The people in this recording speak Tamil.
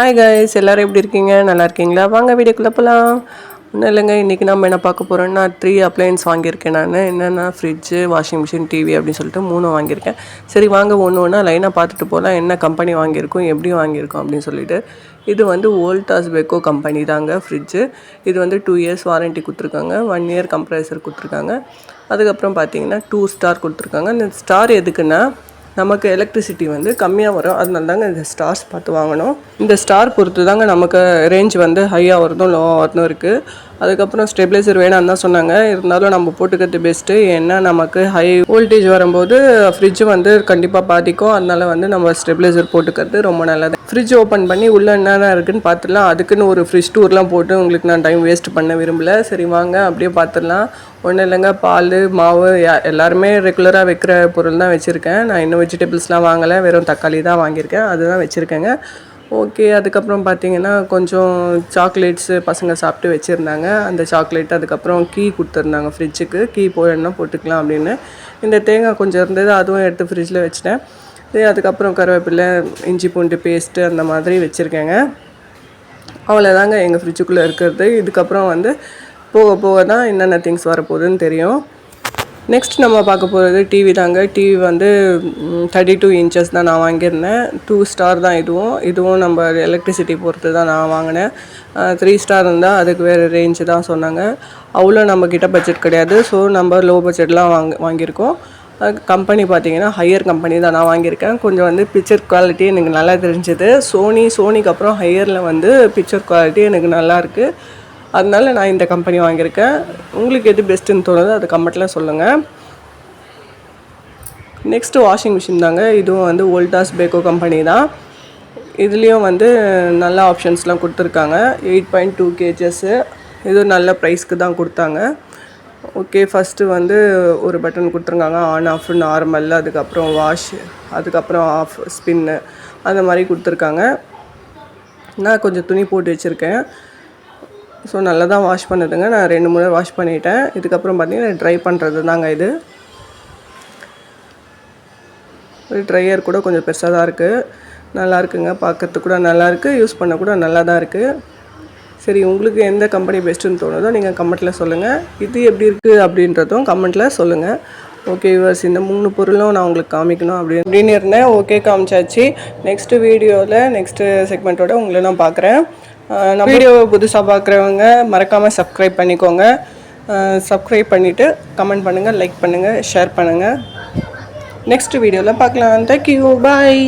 ஹாய் கைஸ் எல்லோரும் எப்படி இருக்கீங்க? நல்லா இருக்கீங்களா? வாங்க வீடியோக்குள்ளே போகலாம் ஒன்றும் இல்லைங்க இன்றைக்கி நம்ம என்ன பார்க்க போகிறோன்னா த்ரீ அப்ளையன்ஸ் வாங்கியிருக்கேன் நான். என்னென்னா ஃப்ரிட்ஜு வாஷிங் மிஷின் டிவி அப்படின்னு சொல்லிட்டு மூணு வாங்கியிருக்கேன். சரி வாங்க ஒன்று ஒன்றா லைனாக பார்த்துட்டு போகலாம் என்ன கம்பெனி வாங்கியிருக்கோம் எப்படி வாங்கியிருக்கோம் அப்படின்னு சொல்லிட்டு. இது வந்து ஓல்டாஸ் பெக்கோ கம்பெனி தாங்க ஃப்ரிட்ஜு இது வந்து டூ இயர்ஸ் வாரண்ட்டி கொடுத்துருக்காங்க. ஒன் இயர் கம்ப்ரைசர் கொடுத்துருக்காங்க. அதுக்கப்புறம் பார்த்தீங்கன்னா டூ ஸ்டார் கொடுத்துருக்காங்க. இந்த ஸ்டார் எதுக்குன்னா நமக்கு எலக்ட்ரிசிட்டி வந்து கம்மியாக வரும். அதனால தாங்க இந்த ஸ்டார்ஸ் பார்த்து வாங்கணும். இந்த ஸ்டார் பொறுத்து தாங்க நமக்கு ரேஞ்ச் வந்து ஹையாக வரதும் லோவாக வரதும் இருக்குது அதுக்கப்புறம் ஸ்டெபிளைசர் வேணாம் தான் சொன்னாங்க. இருந்தாலும் நம்ம போட்டுக்கிறது பெஸ்ட்டு ஏன்னா நமக்கு ஹை வோல்டேஜ் வரும்போது ஃப்ரிட்ஜ் வந்து கண்டிப்பாக பாதிக்கும். அதனால வந்து நம்ம ஸ்டெபிளைசர் போட்டுக்கிறது ரொம்ப நல்லது. ஃப்ரிட்ஜ் ஓப்பன் பண்ணி உள்ளே என்னென்ன இருக்குன்னு பார்த்துடலாம். அதுக்குன்னு ஒரு ஃப்ரிட்ஜ் டூர்லாம் போட்டு உங்களுக்கு நான் டைம் வேஸ்ட் பண்ண விரும்பல. சரி வாங்க அப்படியே பார்த்துடலாம். ஒன்றும் இல்லைங்க பால் மாவு யா- எல்லாருமே ரெகுலராக வைக்கிற பொருள் தான் வச்சுருக்கேன். நான் இன்னும் வெஜிடபிள்ஸ்லாம் வாங்கலை. வெறும் தக்காளி தான் வாங்கியிருக்கேன். அதுதான் வச்சுருக்கேங்க. ஓகே அதுக்கப்புறம் பார்த்தீங்கன்னா கொஞ்சம் சாக்லேட்ஸு பசங்க சாப்பிட்டு வச்சுருந்தாங்க. அந்த சாக்லேட் அதுக்கப்புறம் கீ கொடுத்துருந்தாங்க ஃப்ரிட்ஜுக்கு கீ போயிடணும் போட்டுக்கலாம் அப்படின்னு. இந்த தேங்காய் கொஞ்சம் இருந்தது அதுவும் எடுத்து ஃப்ரிட்ஜில் வச்சிட்டேன். இது அதுக்கப்புறம் கருவேப்பிலை இஞ்சி பூண்டு பேஸ்ட்டு அந்த மாதிரி வச்சுருக்கேங்க. அவ்வளோதாங்க எங்கள் ஃப்ரிட்ஜுக்குள்ளே இருக்கிறது. இதுக்கப்புறம் வந்து போக போக தான் என்னென்ன திங்ஸ் வரப்போகுதுன்னு தெரியும். நெக்ஸ்ட் நம்ம பார்க்க போகிறது டிவி தாங்க. டிவி வந்து தேர்ட்டி டூ இன்ச்சஸ் தான் நான் வாங்கியிருந்தேன். டூ ஸ்டார் தான் இதுவும். இதுவும் நம்ம எலக்ட்ரிசிட்டி பொறுத்து தான் நான் வாங்கினேன். த்ரீ ஸ்டார் இருந்தால் அதுக்கு வேறு ரேஞ்சு தான் சொன்னாங்க. அவ்வளோ நம்ம பட்ஜெட் கிடையாது. ஸோ நம்ம லோ பட்ஜெட்லாம் வாங்க வாங்கியிருக்கோம். கம்பெனி பார்த்தீங்கன்னா ஹையர் கம்பெனி தான் நான் வாங்கியிருக்கேன். கொஞ்சம் வந்து பிக்சர் குவாலிட்டி எனக்கு நல்லா தெரிஞ்சது. சோனி சோனிக்கு அப்புறம் ஹையரில் வந்து பிக்சர் குவாலிட்டி எனக்கு நல்லாயிருக்கு அதனால நான் இந்த கம்பெனி வாங்கியிருக்கேன். உங்களுக்கு எது பெஸ்ட்டுன்னு தோணுதோ அது கமெண்ட்டில் சொல்லுங்கள் நெக்ஸ்ட்டு வாஷிங் மிஷின் தாங்க. இதுவும் வந்து ஓல்டாஸ் பேக்கோ கம்பெனி தான். இதுலேயும் வந்து நல்ல ஆப்ஷன்ஸ்லாம் கொடுத்துருக்காங்க. எயிட் பாயிண்ட் டூ கேஜஸ்ஸு இது நல்ல ப்ரைஸ்க்கு தான் கொடுத்தாங்க. ஓகே ஃபஸ்ட்டு வந்து ஒரு பட்டன் கொடுத்துருக்காங்க. ஆன் ஆஃப் நார்மல் அதுக்கப்புறம் வாஷ் அதுக்கப்புறம் ஆஃப் ஸ்பின்னு அந்த மாதிரி கொடுத்துருக்காங்க. நான் கொஞ்சம் துணி போட்டு வச்சுருக்கேன். ஸோ நல்லா தான் வாஷ் பண்ணுதுங்க நான் ரெண்டு முறை வாஷ் பண்ணிட்டேன். இதுக்கப்புறம் பார்த்தீங்கன்னா ட்ரை பண்ணுறது தாங்க இது. ட்ரையர் கூட கொஞ்சம் பெருசாக தான் இருக்குது நல்லா இருக்குங்க. பார்க்கறதுக்கு கூட நல்லாயிருக்கு யூஸ் பண்ண கூட நல்லா தான் இருக்குது சரி உங்களுக்கு எந்த கம்பெனி பெஸ்ட்டுன்னு தோணுதோ நீங்கள் கமெண்ட்டில் சொல்லுங்கள் இது எப்படி இருக்குது அப்படின்றதும் கமெண்ட்டில் சொல்லுங்கள் ஓகே யூவர்ஸ் இந்த மூணு பொருளும் நான் உங்களுக்கு காமிக்கணும் அப்படி அப்படின்னு இருந்தேன். ஓகே காமிச்சாச்சு. நெக்ஸ்ட்டு வீடியோவில் நெக்ஸ்ட்டு செக்மெண்ட்டோட உங்களை நான் பார்க்குறேன் நம்ம வீடியோவை புதுசாக பார்க்குறவங்க மறக்காமல் சப்ஸ்கிரைப் பண்ணிக்கோங்க. சப்ஸ்கிரைப் பண்ணிவிட்டு கமெண்ட் பண்ணுங்கள் லைக் பண்ணுங்கள் ஷேர் பண்ணுங்கள் நெக்ஸ்ட் வீடியோவில் பார்க்கலாம் தேங்க்யூ பாய்